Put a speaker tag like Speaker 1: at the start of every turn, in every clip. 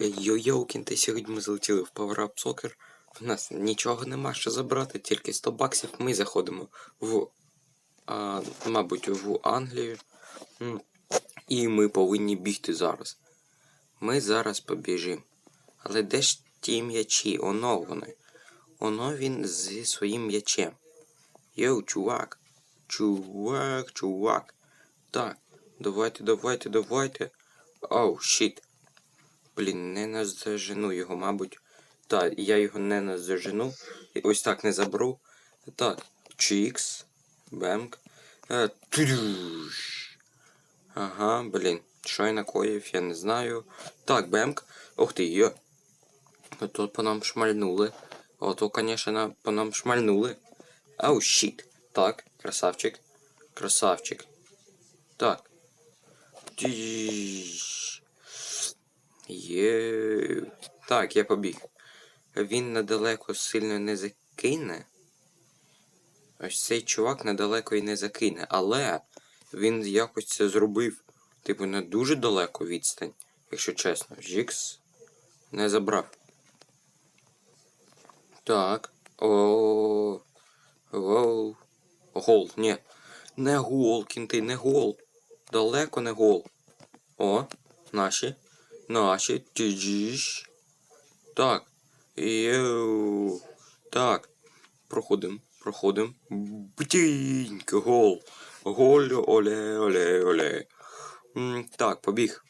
Speaker 1: Йо-йо, кінти, сьогодні ми залетіли в Power Up Soccer. В нас нічого нема що забрати, тільки 100 баксів. Ми заходимо в, а, мабуть, в Англію. І ми повинні бігти зараз. Ми зараз побіжимо. Але де ж ті м'ячі? Оно вони. Оно він зі своїм м'ячем. Йоу, чувак. Чувак, чувак. Так, давайте, давайте, давайте. Оу, щит. Блін, не наздожену його, мабуть. Так, я його не наздожену. Ось так не заберу. Так, чікс. Бемк. Е, трюш. Ага, блін. Що я накоїв, я не знаю. Так, бемк. Ух ти, йо. Ото по нам шмальнули. Ото, конечно, по нам шмальнули. Ау, щит. Так, красавчик. Красавчик. Так. Тіш. Є. Так, я побіг. Він недалеко сильно не закине. Ось цей чувак недалеко і не закине, але він якось це зробив. Типу, на дуже далеко відстань, якщо чесно. Жікс не забрав. Так. О. Воу. Гол, ні. Не гол, кінти, не гол. Далеко не гол. О, наші. Наші. Тіджіш. Так. Йоу. Так. Проходим. Проходим. Бтіньк. Гол. Гол. Оле, оле, оле. Так, побіг.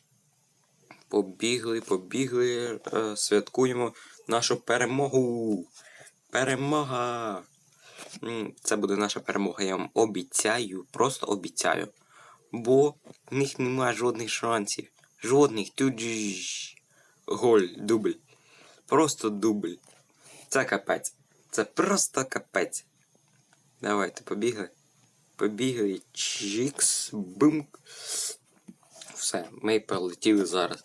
Speaker 1: Побігли, побігли. Е, святкуємо нашу перемогу. Перемога. Це буде наша перемога, я вам обіцяю, просто обіцяю. Бо в них немає жодних шансів. Жодних. Тут голь, дубль. Просто дубль. Це капець. Це просто капець. Давайте, побігли. Побігли. Чікс, бумк. Все, ми полетіли зараз.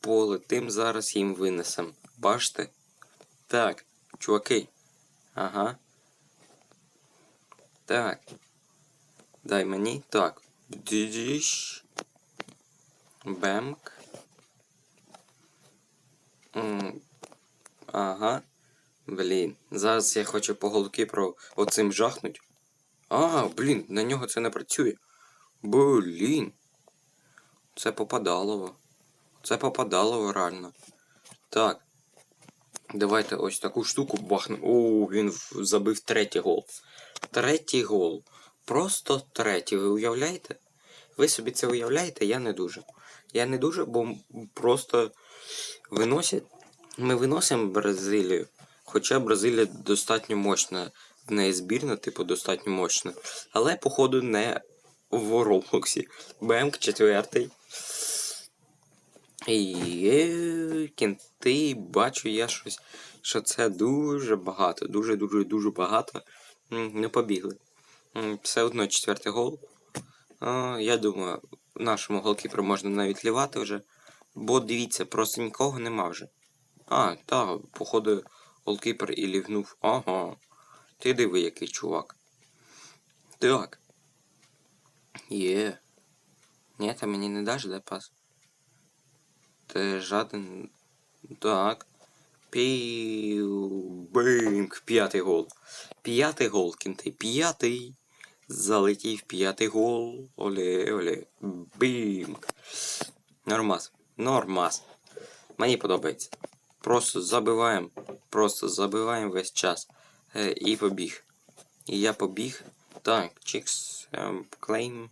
Speaker 1: Полетим зараз їм винесем. Бачите? Так, чуваки. Ага. Так. Дай мені. Так. Дідіш. Бемк. Ага. Блін. Зараз я хочу по голкіперу оцим жахнуть. А, блін, на нього це не працює. Блін. Це попадалово. Це попадалово реально. Так. Давайте ось таку штуку бахнемо. О, він забив третій гол. Третій гол. Просто третій. Ви уявляєте? Ви собі це уявляєте? Я не дуже. Я не дуже, бо просто виносять. Ми виносимо Бразилію. Хоча Бразилія достатньо мощна. В неї збірна, типу, достатньо мощна. Але, походу, не в Роблоксі. БМК четвертий. Є кінти, бачу я щось, що це дуже багато, дуже дуже дуже багато. Не побігли. Все одно четвертий гол. Я думаю, нашому голкіперу можна навіть лівати вже. Бо дивіться, просто нікого нема вже. А, так, походу, голкіпер і лівнув. Ага. Ти диви, який чувак. Так. Є. Ні, ти мені не даш, де пас? Ти жаден. Так. Пів. Бинк. П'ятий гол. П'ятий гол, кінти. П'ятий. Залетів п'ятий гол. Оле, оле. Бинк. Нормас. Нормас. Мені подобається. Просто забиваємо. Просто забиваємо весь час. Е, і побіг. І я побіг. Так, чікс. Ем, клейм.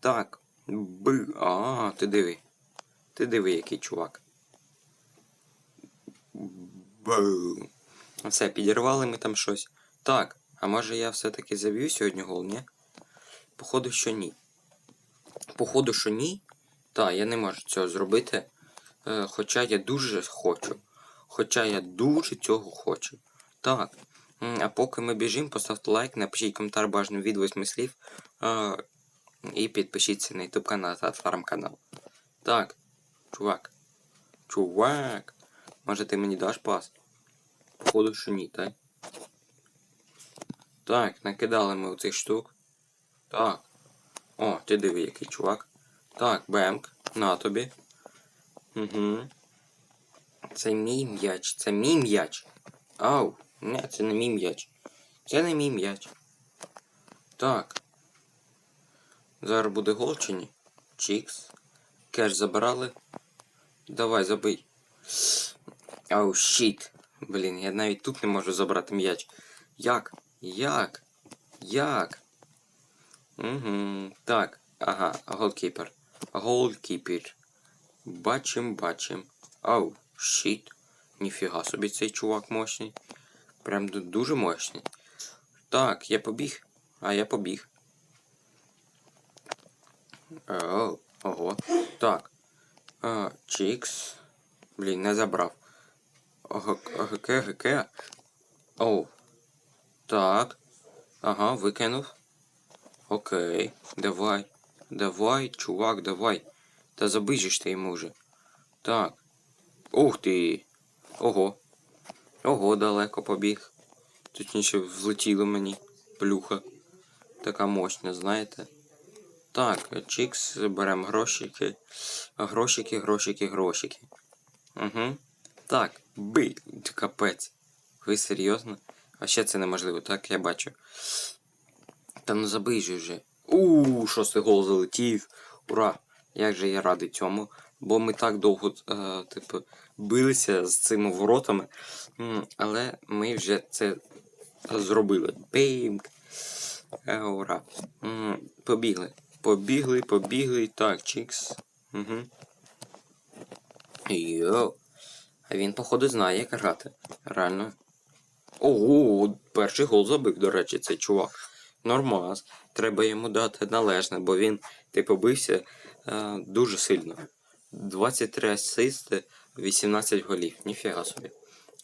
Speaker 1: Так. Би. А, ти диви. Ти диви, який чувак. Бум. Все, підірвали ми там щось. Так, а може я все-таки заб'ю сьогодні гол, ні? Походу, що ні. Походу, що ні. Так, я не можу цього зробити. Е, хоча я дуже хочу. Хоча я дуже цього хочу. Так. А поки ми біжимо, поставте лайк, напишіть коментар бажано від 8 слів. Е, і підпишіться на YouTube канал та телеграм-канал. Так, чувак. Чувак. Може ти мені даш пас? Походу, що ні, так? Так, накидали ми оцих штук. Так. О, ти диви, який чувак. Так, бемк. На тобі. Угу. Це мій м'яч, це мій м'яч. Ау, ні, це не мій м'яч. Це не мій м'яч. Так. Зараз буде гол чи ні? Чікс. Кеш забрали. Давай, забий. Ау, щіт. Блін, я навіть тут не можу забрати м'яч. Як? Як? Як? Угу. Так. Ага, голкіпер. Голкіпер. Бачим, бачим. Ау, щит. Ніфіга собі цей чувак мощний. Прям дуже мощний. Так, я побіг. А я побіг. Оу, ого. Так. А, Чікс. Блін, не забрав. ОГК, ГК. Оу. Так. Ага, викинув. Окей. Давай. Давай, чувак, давай. Та забий ти йому вже. Так. Ух ти. Ого. Ого, далеко побіг. Точніше, влетіло мені. Плюха. Така мощна, знаєте. Так, чікс, беремо грошики. Грошики, грошики, грошики. Угу. Так, бий, капець. Ви серйозно? А ще це неможливо, так я бачу. Та ну забий же вже. Ууу, шостий гол залетів. Ура! Як же я радий цьому. Бо ми так довго, е, типу, билися з цими воротами. Але ми вже це зробили. Бейм! Е, ура. Побігли. Побігли, побігли. Так, чікс. Угу. Йоу. А він, походу, знає, як грати. Реально. Ого, перший гол забив, до речі, цей чувак. Нормас. Треба йому дати належне, бо він, типу, бився е, дуже сильно. 23 асисти, 18 голів. Ніфіга собі.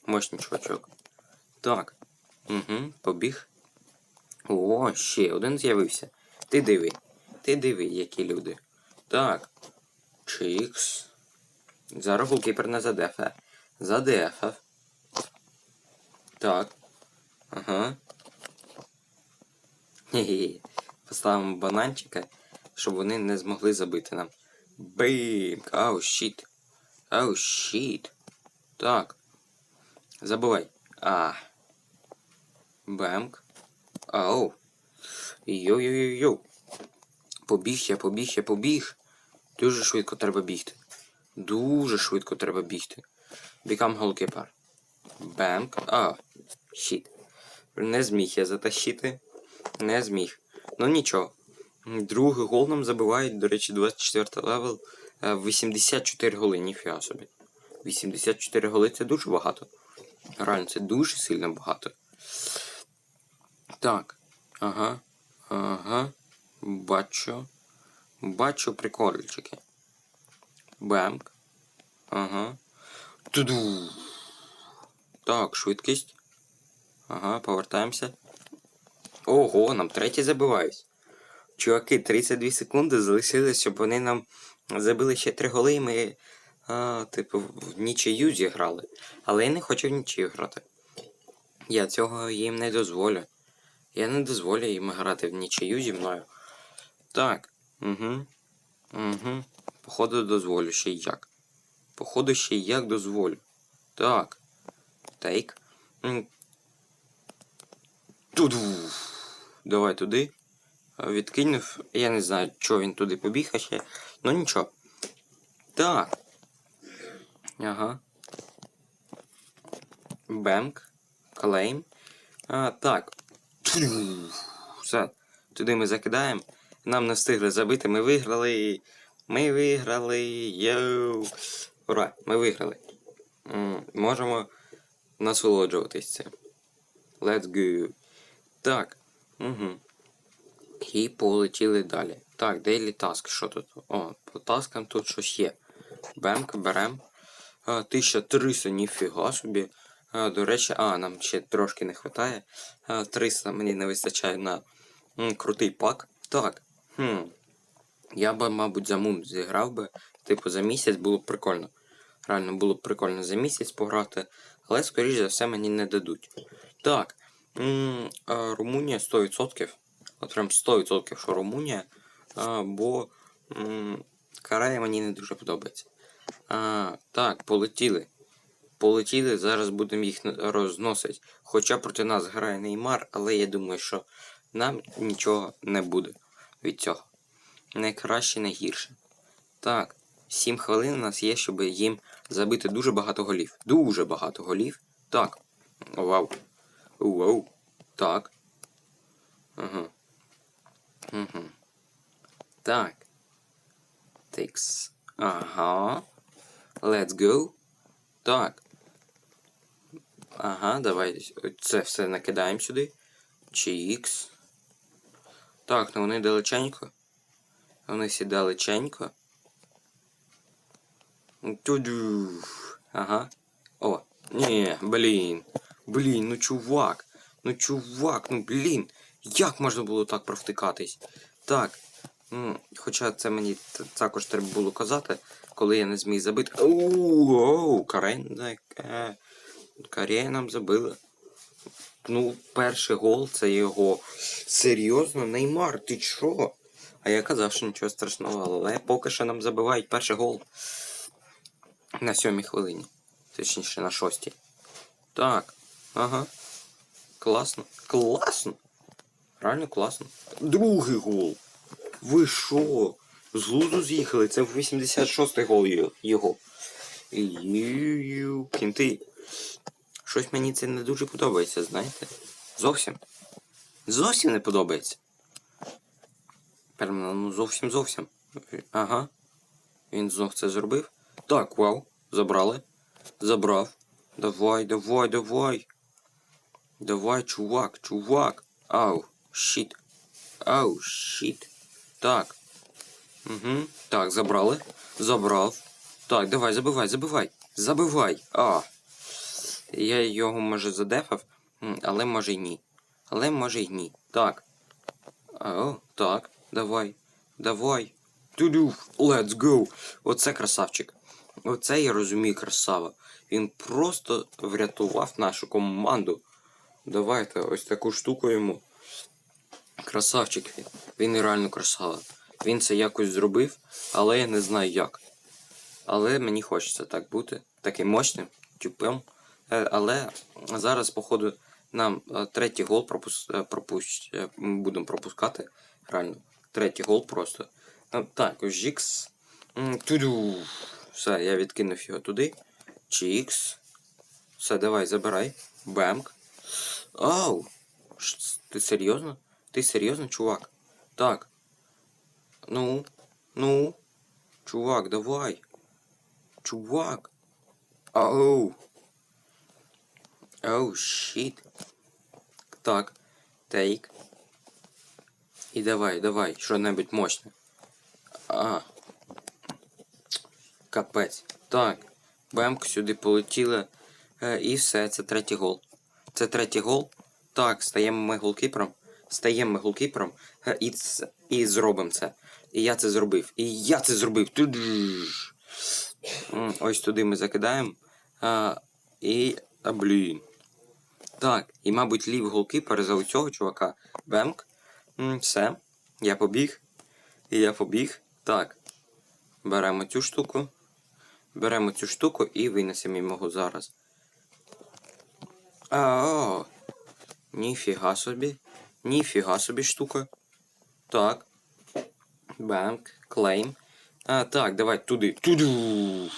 Speaker 1: Мощний чувачок. Так. Угу, побіг. О, ще один з'явився. Ти диви. Ти диви, які люди. Так. Чікс. Зараз голкіпер не задефе. Задефав. Так. Ага. Хе-хе. Поставимо бананчика, щоб вони не змогли забити нам. Бим! Ау, щіт. Ау, щіт. Так. Забувай. А. Бемк. Ау. Йо-йо-йо-йо. Побіг я, побіг я, побіг. Дуже швидко треба бігти. Дуже швидко треба бігти. Become goalkeeper. Бемк. А, щит. Не зміг я затащити. Не зміг. Ну нічого. Другий гол нам забивають, до речі, 24 левел. Е, 84 голи, ніфіга собі. 84 голи це дуже багато. Реально, це дуже сильно багато. Так. Ага. Ага. Бачу. Бачу прикольчики. Бемк. Ага. Туду. Так, швидкість. Ага, повертаємося. Ого, нам третій забивають. Чуваки, 32 секунди залишилось, щоб вони нам забили ще три голи, і ми, а, типу, в нічию зіграли. Але я не хочу в нічию грати. Я цього їм не дозволю. Я не дозволю їм грати в нічию зі мною. Так. Угу. Угу. Походу дозволю ще й як. Походу ще й як дозволю. Так. Тейк. Туду. Давай туди. Відкинув. Я не знаю, чого він туди побіг а ще. Ну нічого. Так. Ага. Бемк. Клейм. А, так. Все. Туди ми закидаємо. Нам не встигли забити. Ми виграли. Ми виграли. Йоу. Ура! Ми виграли. Можемо насолоджуватись цим. Let's go. Так. Угу. І полетіли далі. Так, Daily Task, що тут? О, по таскам тут щось є. Бемк, берем. 1300, ніфіга собі. А, до речі, а, нам ще трошки не вистачає. 300 мені не вистачає на м, крутий пак. Так. Хм. Я би, мабуть, за Мун зіграв би. Типу, за місяць було б прикольно. Реально було б прикольно за місяць пограти. Але, скоріш за все, мені не дадуть. Так. Румунія 100%. От прям 100% що Румунія. Бо Карая мені не дуже подобається. А, так, полетіли. полетіли, зараз будемо їх розносити. Хоча проти нас грає Неймар, але я думаю, що нам нічого не буде від цього. Не краще, не гірше. Так, 7 хвилин у нас є, щоб їм забити дуже багато голів. Дуже багато голів. Так. Вау. Вау. Так. Ага. Угу. Так. Тикс. Ага. Let's go. Так. Ага, давай це все накидаємо сюди. Чікс. Так, ну вони далеченько. Вони всі далеченько. Туду. Ага. О. Ні, блін. Блін, ну чувак. Ну чувак, ну блін. Як можна було так провтикатись? Так. М, Хоча це мені також треба було казати, коли я не зміг забити. Оу, Карен, е, нам забила. Ну, перший гол це його. Серйозно, Неймар, ти чо? А я казав, що нічого страшного, але поки що нам забивають перший гол. На сьомій хвилині. Точніше, на шостій. Так. Ага. Класно. Класно. Реально класно. Другий гол. Ви що? З глузу з'їхали? Це 86-й гол його-. Ю-ю, Кінти. Щось мені це не дуже подобається, знаєте? Зовсім. Зовсім не подобається. Прям, ну зовсім зовсім. Ага. Він знов це зробив. Так, вау. Забрали. Забрав. Давай, давай, давай. Давай, чувак, чувак. Ау, щит. Ау, щит. Так. Угу. Так, забрали. Забрав. Так, давай, забивай, забивай. Забивай. А. Я його може задефав, але може й ні. Але може й ні. Так. О, так, давай. Давай. Туду, let's go. Оце красавчик. Оце я розумію красава. Він просто врятував нашу команду. Давайте ось таку штуку йому. Красавчик він. Він реально красава. Він це якось зробив, але я не знаю як. Але мені хочеться так бути, таким мощним, тюпим. Е, Але зараз, походу, нам е, третій гол пропус... е, пропущ... будемо пропускати. Реально. Третій гол просто. Так, Жікс. Туду. Все, я відкинув його туди. Чікс. Все, давай, забирай. Бемк. Ш- Ти серйозно? Ти серйозно, чувак? Так. Ну, ну. Чувак, давай. Чувак. Оу. Оу, щит. Так. Тейк. І давай, давай, що-небудь мощне. А. Капець. Так. Бемк сюди полетіла. Е, і все, це третій гол. Це третій гол. Так, стаємо ми голкіпером. Стаємо ми голкіпером. Е, і, і зробимо це. І я це зробив. І я це зробив. Тудж. Ось туди ми закидаємо. А, і. А, блін. Так, і, мабуть, лівий голкіпер за цього чувака. Бемк. Все. Я побіг. І я побіг. Так. Беремо цю штуку. Беремо цю штуку і винесемо його зараз. А, ніфіга собі. Ніфіга собі штука. Так. Банк, клейм. А, так, давай туди. Туду.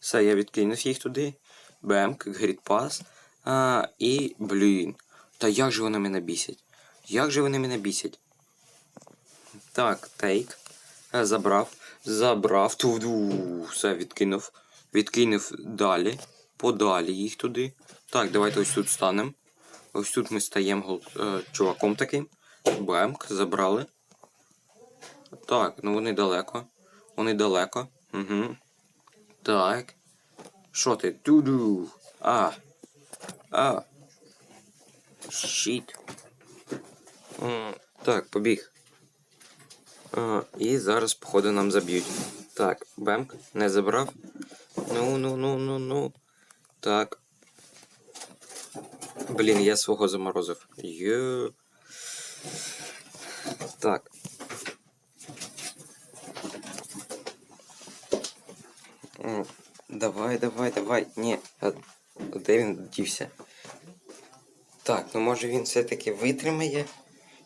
Speaker 1: Все, я відкинув їх туди. Бемк, грідпас. А, і, блін. Та як же вони мене бісять? Як же вони мене бісять? Так, тейк. Забрав. Забрав. Туду. Все, відкинув. Відкинув далі. Подалі їх туди. Так, давайте ось тут станемо. Ось тут ми стаємо е, чуваком таким. Бемк, забрали. Так, ну вони далеко. Вони далеко. Угу. Так. Що ти? Туду. А. А. Щіт. М, Так, побіг. А, і зараз, походу, нам заб'ють. Так, Бемк, не забрав. Ну, ну, ну, ну, ну. Так. Блін, я свого заморозив. Є. Так. Давай, давай, давай. Ні. А де він дівся? Так, ну може він все-таки витримає.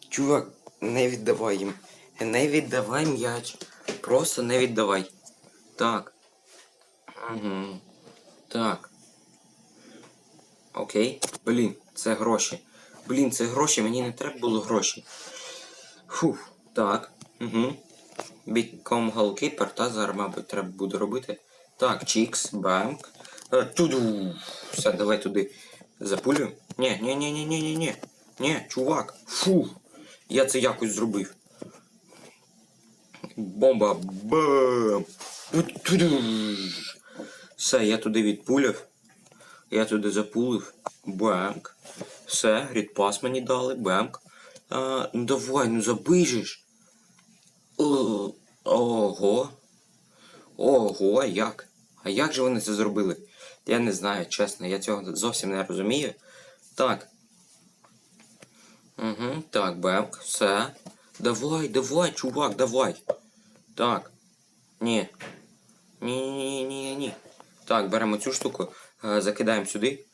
Speaker 1: Чувак, не віддавай їм. Не віддавай м'яч. Просто не віддавай. Так. Угу. Так. Окей. Блін, це гроші. Блін, це гроші, мені не треба було гроші. Фух. Так. Угу. Become goalkeeper, та зараз, мабуть, треба буде робити. Так, Чікс, банк. Е, Туду. Все, давай туди запулю. Ні, ні, ні, ні, ні, ні, ні. Ні, чувак. Фу. Я це якось зробив. Бомба. Бам. Все, я туди відпуляв. Я туди запулив. Бемк. Все, грідпас мені дали. Бемк. Ну давай, ну. О, Ого. Ого, як? А як же вони це зробили? Я не знаю, чесно, я цього зовсім не розумію. Так. Угу, так, Бемк, все. Давай, давай, чувак, давай. Так. Ні. Ні, ні, ні, ні. Так, беремо цю штуку, е, закидаємо сюди.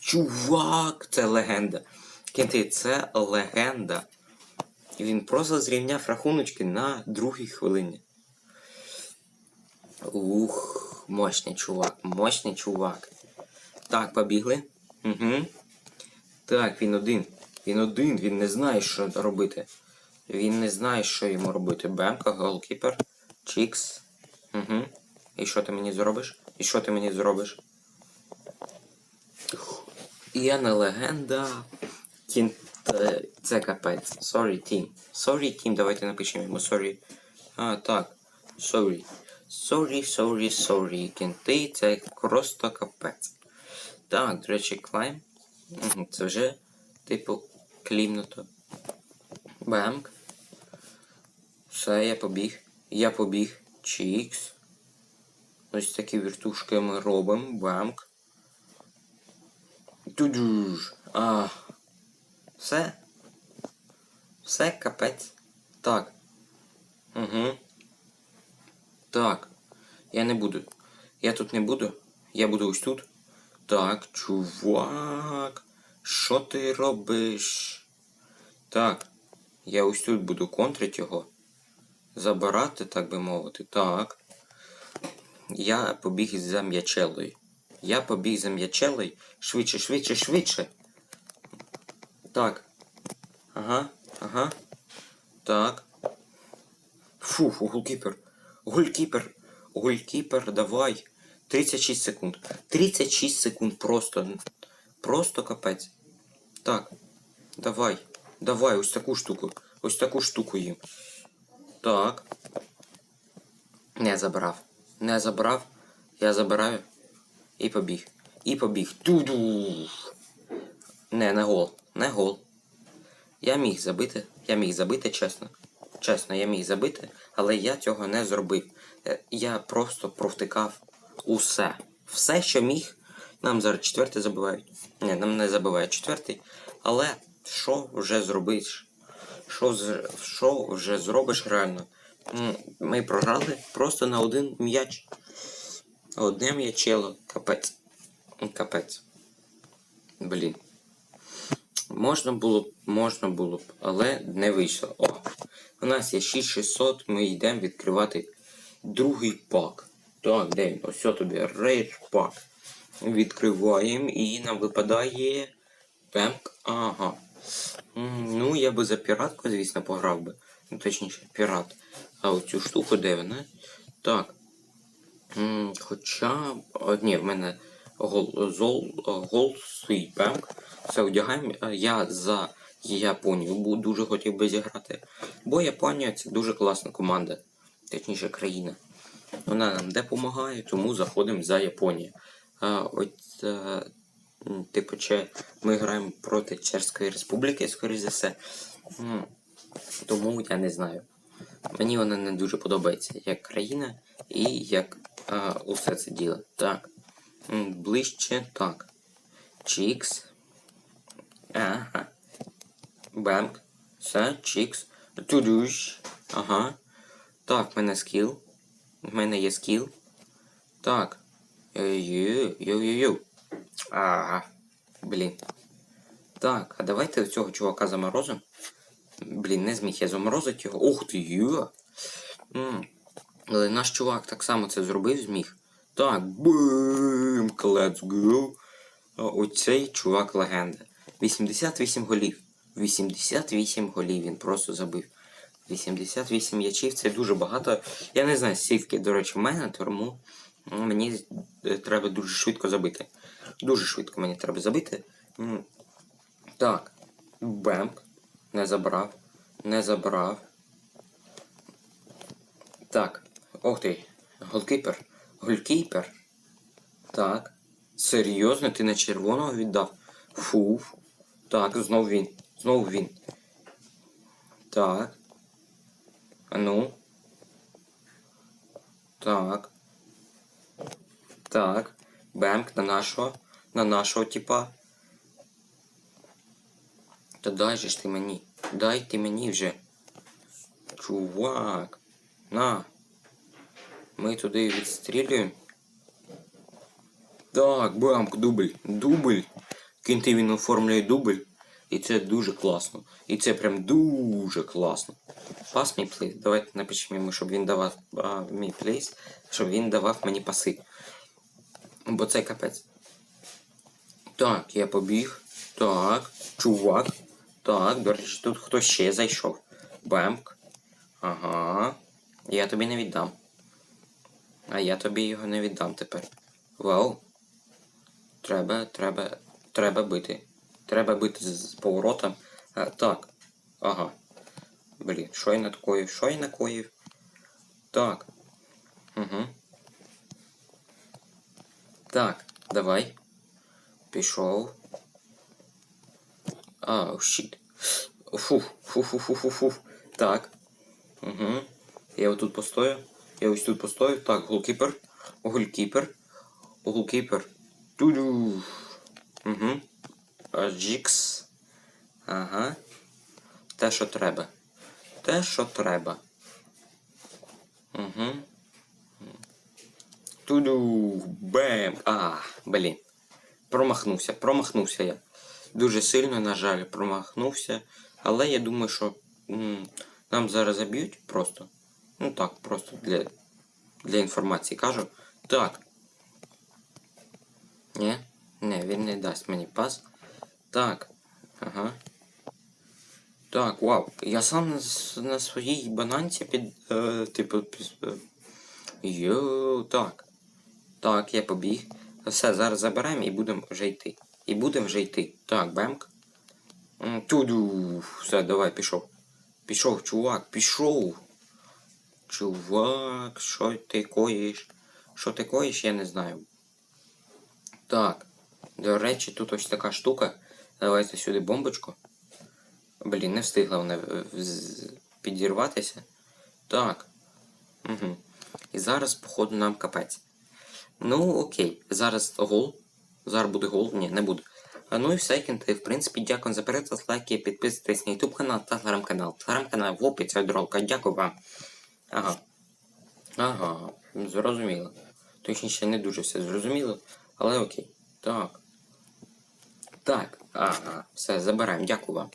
Speaker 1: Чувак, це легенда. Кінти, це легенда. І він просто зрівняв рахуночки на другій хвилині. Ух, мощний чувак, мощний чувак. Так, побігли. Угу. Так, він один. Він один, він не знає, що робити. Він не знає, що йому робити. Бемка, голкіпер, Чікс. Угу. І що ти мені зробиш? І що ти мені зробиш? Я не легенда. Кін... Це капець. Sorry, team. Sorry, team, давайте напишемо йому sorry. А, так. Sorry. Sorry, sorry, sorry. Кінти, це просто капець. Так, до речі, клайм. Це вже, типу, клімнуто. Бемк. Все, я побіг. Я побіг. Чікс. Ось такі віртушки ми робимо. Бемк. Тудуж. А. Все. Все, капець. Так. Угу. Так. Я не буду. Я тут не буду. Я буду ось тут. Так, чувак. Що ти робиш? Так. Я ось тут буду контрити його. Забирати, так би мовити. Так. Я побіг за м'ячелою. Я побіг за м'ячелою. Швидше, швидше, швидше. Так. Ага, ага. Так. Фу, голкіпер. Голкіпер. Голкіпер, давай. 36 секунд. 36 секунд просто. Просто капець. Так. Давай. Давай, ось таку штуку. Ось таку штуку їм. Так. Не забрав. Не забрав. Я забираю. І побіг. І побіг. Туду. Не, не гол. Не гол. Я міг забити. Я міг забити, чесно. Чесно, я міг забити, але я цього не зробив. Е, Я просто провтикав усе. Все, що міг. Нам зараз четвертий забивають. Ні, нам не забивають четвертий. Але що вже зробиш? Що, що вже зробиш реально? Ми програли просто на один м'яч. Одне м'ячело. Капець. Капець. Блін. Можна було б, можна було б, але не вийшло. О, у нас є 6600, ми йдемо відкривати другий пак. Так, де він? Ось тобі рейдж пак. Відкриваємо і нам випадає пемк. Ага. Ну, я би за піратку, звісно, пограв би. Ну, точніше, пірат. А оцю штуку, де вона? Так. Хоча. Ні, в мене гол, зол. Все одягаємо. Я за Японію дуже хотів би зіграти. Бо Японія це дуже класна команда, точніше країна. Вона нам допомагає, тому заходимо за Японію. От, е, типу, чи ми граємо проти Чеської Республіки, скоріш за все. Тому я не знаю. Мені вона не дуже подобається як країна і як а, усе це діло. Так. Ближче так. Чікс. Ага. Бемк. Все, чікс. Тудуш. Ага. Так, в мене скіл. В мене є скіл. Так. Йо-йо-йо. А, блін. Так, а давайте цього чувака заморозимо. Блін, не зміг я заморозити його. Ух ти, йо. Але наш чувак так само це зробив, зміг. Так, бим, let's go. Оцей чувак легенда. 88 голів. 88 голів він просто забив. 88 м'ячів це дуже багато. Я не знаю, скільки, до речі, в мене, тому мені е, треба дуже швидко забити. Дуже швидко мені треба забити. Так. Бемк. Не забрав. Не забрав. Так. Ох ти. Голкіпер. Голкіпер. Так. Серйозно, ти на червоного віддав? Фу. Так, знов він. Знов він. Так. А ну. Так. Так. Бемк на нашого. На нашого типа. Та дай же ж ти мені. Дай ти мені вже. Чувак. На. Ми туди відстрілюємо. Так, бамк, дубль. Дубль. Кінти він оформлює дубль. І це дуже класно. І це прям дуже класно. Пас мій плейс. Давайте напишемо йому, щоб він давав мій плейс, щоб він давав мені паси. Бо це капець. Так, я побіг. Так, чувак. Так, до речі, тут хтось ще зайшов. Бемк. Ага. Я тобі не віддам. А я тобі його не віддам тепер. Вау. Треба, треба, треба бити. Треба бити з, поворотом. А, так. Ага. Блін, що я накоїв? Що я накоїв? Так. Угу. Так, давай. Пішов. А, щит. Фу, фу, фу, фу, фу, фу. Так. Угу. Я отут постою. Я ось тут постою. Так, голкіпер. Голкіпер. Голкіпер. Туду. Угу. Джікс. Ага. Те, що треба. Те, що треба. Угу. Туду. Бем. А, блін. Промахнувся, промахнувся я. Дуже сильно, на жаль, промахнувся. Але я думаю, що нам зараз заб'ють просто. Ну так, просто для, для інформації кажу. Так. Ні? Не, він не дасть мені пас. Так. Ага. Так, вау. Я сам на, на своїй бананці під. Е, типу. під, е, Йоу, так. Так, я побіг. Все, зараз заберемо і будемо вже йти. І будемо вже йти. Так, бемк. Туду. Все, давай, пішов. Пішов, чувак, пішов. Чувак, що ти коїш? Що ти коїш, я не знаю. Так. До речі, тут ось така штука. Давайте сюди бомбочку. Блін, не встигла вона е, підірватися. Так. Угу. І зараз, походу, нам капець. Ну, окей. Зараз гол. Зараз буде гол. Ні, не буде. А ну і все, кінти. В принципі, дякую за перегляд, лайки, підписуйтесь на YouTube канал та телеграм-канал. Телеграм-канал в описі доролка. Дякую вам. Ага. Ага, зрозуміло. Точніше, не дуже все зрозуміло, але окей. Так. Так, ага, все, забираємо. Дякую вам.